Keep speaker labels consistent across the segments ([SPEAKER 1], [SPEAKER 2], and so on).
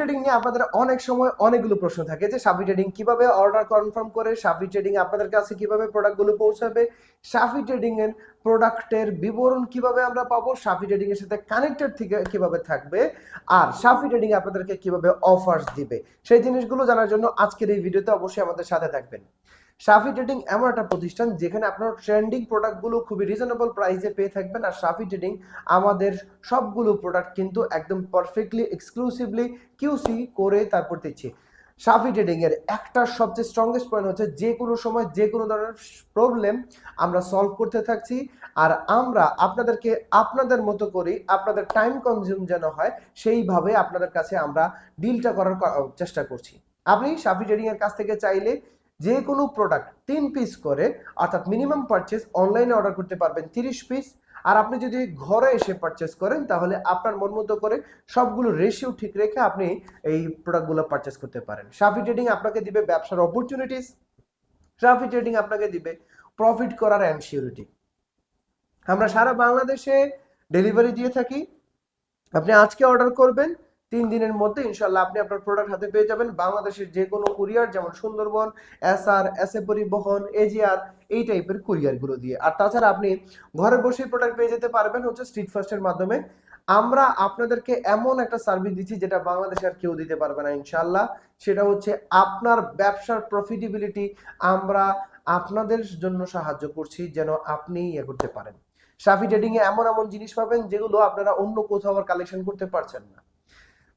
[SPEAKER 1] Trading নিয়ে আপনাদের অনেক সময় অনেকগুলো প্রশ্ন থাকে যে সাফি ট্রেডিং কীভাবে অর্ডার কনফার্ম করে সাফি ট্রেডিং আপনাদের কাছে কীভাবে প্রোডাক্টগুলো পৌঁছাবে সাফি ট্রেডিং এর প্রোডাক্টের বিবরণ কীভাবে আমরা পাবো সাফি ট্রেডিং এর সাথে কানেক্টেড থেকে কীভাবে থাকবে, আর সাফি ট্রেডিং আপনাদেরকে কীভাবে অফার্স দিবে, সেই জিনিসগুলো জানার জন্য আজকের এই ভিডিওতে অবশ্যই আমাদের সাথে থাকবেন। সাফি ট্রেডিং এমন একটা প্রতিষ্ঠান যেখানে আপনার ট্রেন্ডিং প্রোডাক্টগুলো খুবই রিজনেবল প্রাইসে পেয়ে থাকবেন। আর সাফি ট্রেডিং আমাদের সবগুলো প্রোডাক্ট কিন্তু একদম পারফেক্টলি এক্সক্লুসিভলি কিউসি করে তারপর দিচ্ছি। সাফি ট্রেডিং এর একটা সবচেয়ে স্ট্রংগেস্ট পয়েন্ট হচ্ছে যে কোনো সময় যে কোনো ধরনের প্রবলেম আমরা সলভ করতে থাকছি। আর আমরা আপনাদেরকে আপনাদের মতো করে আপনাদের টাইম কনজিউম যেন হয়, সেইভাবে আপনাদের কাছে আমরা ডিলটা করার চেষ্টা করছি। আপনি সাফি ট্রেডিং এর কাছ থেকে চাইলে যে কোনো প্রোডাক্ট তিন পিস করে, অর্থাৎ মিনিমাম পারচেস অনলাইনে অর্ডার করতে পারবেন তিরিশ পিস আর আপনি যদি ঘরে এসে পারচেস করেন, তাহলে আপনার মন মতো করে সবগুলো রেশিও ঠিক রেখে আপনি এই প্রোডাক্টগুলো পারচেস করতে পারেন। সাফি ট্রেডিং আপনাকে দিবে ব্যবসার অপরচুনিটিস সাফি ট্রেডিং আপনাকে দিবে প্রফিট করার অ্যানসিউরিটি আমরা সারা বাংলাদেশে ডেলিভারি দিয়ে থাকি। আপনি আজকে অর্ডার করবেন তিন দিনের মধ্যে ইনশাল্লাহ আপনি আপনার প্রোডাক্ট হাতে পেয়ে যাবেন। বাংলাদেশের যে কোনো কুরিয়ার যেমন Sundarban S R S A Paribahan AGR এই টাইপের কুরিয়ারগুলো দিয়ে। আর তাছাড়া আপনি ঘরে বসে প্রোডাক্ট পেয়ে যেতে পারবেন হচ্ছে স্ট্রিট ফাস্টের মাধ্যমে। আমরা আপনাদেরকে এমন একটা সার্ভিস দিচ্ছি যেটা বাংলাদেশে আর কেউ দিতে পারবে না ইনশাল্লাহ সেটা হচ্ছে আপনার ব্যবসার প্রফিটেবিলিটি আমরা আপনাদের জন্য সাহায্য করছি যেন আপনি ইয়ে করতে পারেন। সাফি ট্রেডিং এ এমন এমন জিনিস পাবেন যেগুলো আপনারা অন্য কোথাও আর কালেকশন করতে পারছেন না।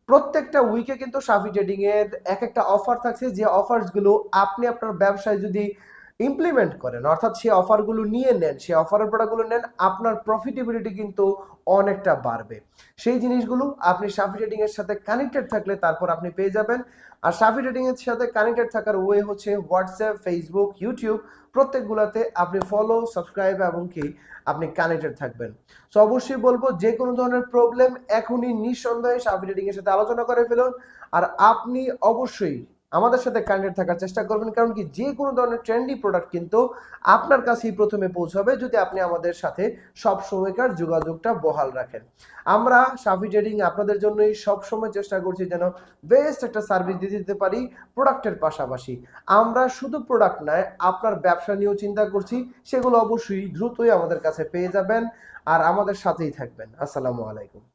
[SPEAKER 1] প্রত্যেকটা উইকে কিন্তু সাফি ট্রেডিং এর এক একটা অফার থাকছে। যে অফারসগুলো আপনি আপনার ব্যবসায় যদি ইমপ্লিমেন্ট করেন, অর্থাৎ সেই অফারগুলো নিয়ে নেন সেই অফারের প্রোডাক্টগুলো নেন, আপনার প্রফিটেবিলিটি কিন্তু অনেকটা বাড়বে। সেই জিনিসগুলো আপনি সাফি ট্রেডিং এর সাথে কানেক্টেড থাকলে তারপর আপনি পেয়ে যাবেন। আর সাফি ট্রেডিং এর সাথে কানেক্টেড থাকার ওয়ে হচ্ছে হোয়াটসঅ্যাপ ফেসবুক ইউটিউব প্রত্যেকগুলোতে আপনি ফলো সাবস্ক্রাইব এবং কি আপনি কানেক্টেড থাকবেন। সো অবশ্যই বলব যে কোনো ধরনের প্রবলেম এখনই নিঃসন্দেহে সাফি ট্রেডিং এর সাথে আলোচনা করে ফেলুন। আর আপনি অবশ্যই আমাদের সাথে কানেক্টেড থাকার চেষ্টা করবেন, কারণ কি যে কোনো ধরনের ট্রেন্ডি প্রোডাক্ট কিন্তু আপনার কাছেই প্রথমে পৌঁছাবে যদি আপনি আমাদের সাথে সব সময়কার যোগাযোগটা বহাল রাখেন। আমরা সাফি ট্রেডিং আপনাদের জন্যই সব সময় চেষ্টা করছি যেন বেস্ট একটা সার্ভিস দিয়ে দিতে পারি প্রোডাক্টের পাশাপাশি। আমরা শুধু প্রোডাক্ট নয়, আপনার ব্যবসা নিয়েও চিন্তা করছি, সেগুলো অবশ্যই দ্রুতই আমাদের কাছে পেয়ে যাবেন আর আমাদের সাথেই থাকবেন। আসসালামু আলাইকুম।